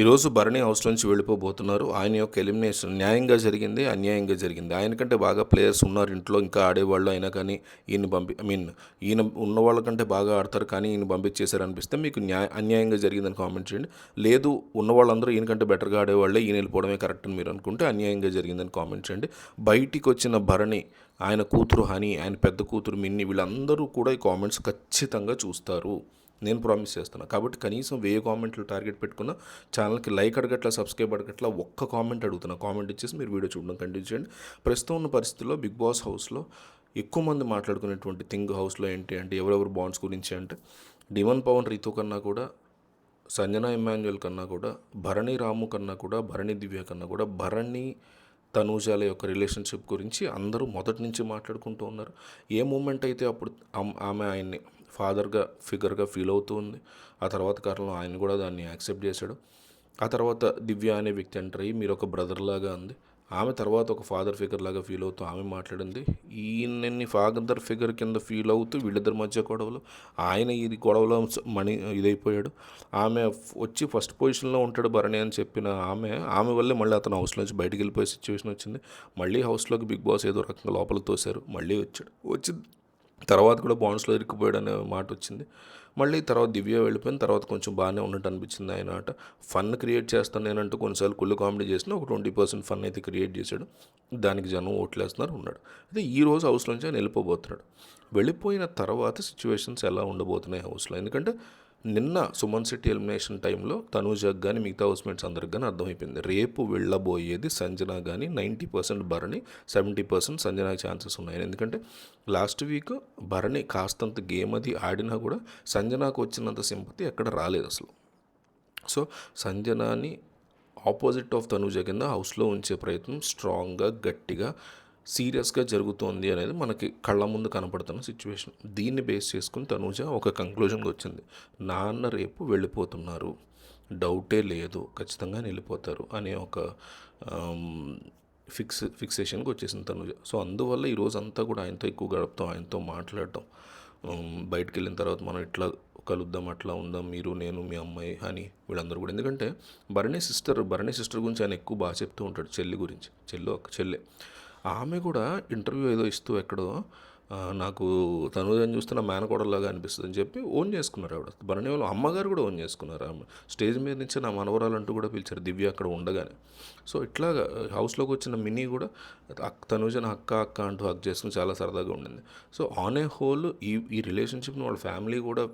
ఈరోజు భరణి హౌస్ నుంచి వెళ్ళిపోబోతున్నారు. ఆయన యొక్క ఎలిమినేషన్ న్యాయంగా జరిగింది అన్యాయంగా జరిగింది. ఆయన కంటే బాగా ప్లేయర్స్ ఉన్నారు ఇంట్లో ఇంకా ఆడేవాళ్ళు అయినా కానీ ఈయన పంపి ఐ మీన్ ఈయన ఉన్న వాళ్ళకంటే బాగా ఆడతారు కానీ ఈయన పంపించేశారు అనిపిస్తే మీకు న్యాయ అన్యాయంగా జరిగిందని కామెంట్ చేయండి. లేదు ఉన్న వాళ్ళందరూ ఈయనకంటే బెటర్గా ఆడేవాళ్ళే ఈయన వెళ్ళిపోవడమే కరెక్ట్ అని మీరు అనుకుంటే అన్యాయంగా జరిగిందని కామెంట్ చేయండి. బయటికి వచ్చిన భరణి ఆయన కూతురు హని ఆయన పెద్ద కూతురు మిన్ని వీళ్ళందరూ కూడా ఈ కామెంట్స్ ఖచ్చితంగా చూస్తారు. నేను ప్రామిస్ చేస్తున్నా. కాబట్టి కనీసం వెయ్యి కామెంట్లు టార్గెట్ పెట్టుకున్న ఛానల్కి లైక్ అడగట్లా సబ్స్క్రైబ్ అడగట్లా ఒక్క కామెంట్ అడుగుతున్నా. కామెంట్ ఇచ్చేసి మీరు వీడియో చూడడం కంటిన్యూ చేయండి. ప్రస్తుతం ఉన్న పరిస్థితుల్లో బిగ్ బాస్ హౌస్లో ఎక్కువ మంది మాట్లాడుకునేటువంటి థింగ్ హౌస్లో ఏంటి అంటే ఎవరెవరు బాండ్స్ గురించి అంటే డివన్ పవన్ రీతు కన్నా కూడా సంజన ఇమాన్యుయల్ కన్నా కూడా భరణి రాము కన్నా కూడా భరణి దివ్య కన్నా కూడా భరణి తనూజాల యొక్క రిలేషన్షిప్ గురించి అందరూ మొదటి నుంచి మాట్లాడుకుంటూ ఉన్నారు. ఏ మూమెంట్ అయితే అప్పుడు ఆమె ఆయన్ని ఫాదర్గా ఫిగర్గా ఫీల్ అవుతూ ఉంది ఆ తర్వాత కాలంలో ఆయన కూడా దాన్ని యాక్సెప్ట్ చేశాడు. ఆ తర్వాత దివ్య అనే వ్యక్తి ఎంటర్ అయ్యి మీరు ఒక బ్రదర్ లాగా ఉంది ఆమె తర్వాత ఒక ఫాదర్ ఫిగర్ లాగా ఫీల్ అవుతూ ఆమె మాట్లాడింది. ఈయన్ని ఫాదర్ ఫిగర్ కింద ఫీల్ అవుతూ వీళ్ళిద్దరి మధ్య గొడవలు ఆయన ఇది గొడవలో మణి ఇదైపోయాడు. ఆమె వచ్చి ఫస్ట్ పొజిషన్లో ఉంటాడు భరణి అని చెప్పిన ఆమె ఆమె వల్లే మళ్ళీ అతను హౌస్ నుంచి బయటికి వెళ్ళిపోయే సిచ్యువేషన్ వచ్చింది. మళ్ళీ హౌస్లోకి బిగ్ బాస్ ఏదో రకంగా లోపల తోశారు. మళ్ళీ వచ్చాడు. వచ్చి తర్వాత కూడా బాండ్స్లో ఇరుక్కుపోయాడు అనే మాట వచ్చింది. మళ్ళీ తర్వాత దివ్య వెళ్ళిపోయిన తర్వాత కొంచెం బాగానే ఉన్నట్టు అనిపించింది ఆయన ఆట. ఫన్ క్రియేట్ చేస్తాను నేనంటూ కొన్నిసార్లు కుళ్ళు కామెడీ చేసిన ఒక ట్వంటీ పర్సెంట్ ఫన్ అయితే క్రియేట్ చేశాడు. దానికి జనం ఓట్లేస్తున్నారు ఉన్నాడు. అయితే ఈ రోజు హౌస్లో నుంచి ఆయన వెళ్ళిపోబోతున్నాడు. వెళ్ళిపోయిన తర్వాత సిచ్యువేషన్స్ ఎలా ఉండబోతున్నాయి హౌస్లో? ఎందుకంటే నిన్న సుమన్ సిటీ ఎలిమినేషన్ టైంలో తనూజకు కానీ మిగతా హౌస్మేట్స్ అందరికి కానీ అర్థమైపోయింది. రేపు వెళ్ళబోయేది సంజన కానీ ninety percent Bharani seventy percent సంజనాకి chances ఉన్నాయి. ఎందుకంటే లాస్ట్ వీక్ భరణి కాస్తంత గేమ్ అది ఆడినా కూడా సంజనాకు వచ్చినంత సింపతి ఎక్కడ రాలేదు అసలు. సో సంజనాని ఆపోజిట్ ఆఫ్ తనుజ కింద హౌస్లో ఉంచే ప్రయత్నం స్ట్రాంగ్గా గట్టిగా సీరియస్గా జరుగుతోంది అనేది మనకి కళ్ళ ముందు కనపడుతున్న సిచ్యువేషన్. దీన్ని బేస్ చేసుకుని తనూజ ఒక కంక్లూజన్కి వచ్చింది. నాన్న రేపు వెళ్ళిపోతున్నారు. డౌటే లేదు. ఖచ్చితంగా వెళ్ళిపోతారు అనే ఒక ఫిక్స్ ఫిక్సేషన్కి వచ్చేసింది తనుజ. సో అందువల్ల ఈరోజంతా అంతా కూడా ఆయనతో ఎక్కువ గడపడం ఆయనతో మాట్లాడటం బయటికి వెళ్ళిన తర్వాత మనం ఇట్లా కలుద్దాం అట్లా ఉందాం మీరు నేను మీ అమ్మాయి అని వీళ్ళందరూ కూడా. ఎందుకంటే భరణి సిస్టర్ భరణి సిస్టర్ గురించి ఆయన ఎక్కువ బాగా చెప్తూ ఉంటాడు చెల్లి గురించి చెల్లి ఒక చెల్లె. ఆమె కూడా ఇంటర్వ్యూ ఏదో ఇస్తూ ఎక్కడో నాకు తనుజని చూస్తే నా మేనకోడలాగా అనిపిస్తుంది అని చెప్పి ఓన్ చేసుకున్నారు ఆవిడ. భరణి వాళ్ళు అమ్మగారు కూడా ఓన్ చేసుకున్నారు ఆమె. స్టేజ్ మీద నుంచి నా మనవరాలు అంటూ కూడా పిలిచారు దివ్య అక్కడ ఉండగానే. సో ఇట్లాగా హౌస్లోకి వచ్చిన మినీ కూడా అక్క తనుజన అక్క అక్క అంటూ హక్ చేసుకుని చాలా సరదాగా ఉండింది. సో ఆన్ ఏ హోల్ ఈ ఈ రిలేషన్షిప్ని వాళ్ళ ఫ్యామిలీ కూడా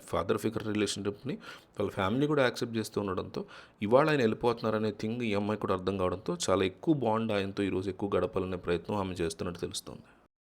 ఫాదర్ ఫిగర్ రిలేషన్షిప్ని వాళ్ళ ఫ్యామిలీ కూడా యాక్సెప్ట్ చేస్తూ ఉండడంతో ఇవాళ ఆయన వెళ్ళిపోతున్నారనే థింగ్ ఈ అమ్మాయి కూడా అర్థం కావడంతో చాలా ఎక్కువ బాండ్ ఆయనతో ఈరోజు ఎక్కువ గడపాలనే ప్రయత్నం ఆమె చేస్తున్నట్టు తెలుస్తుంది.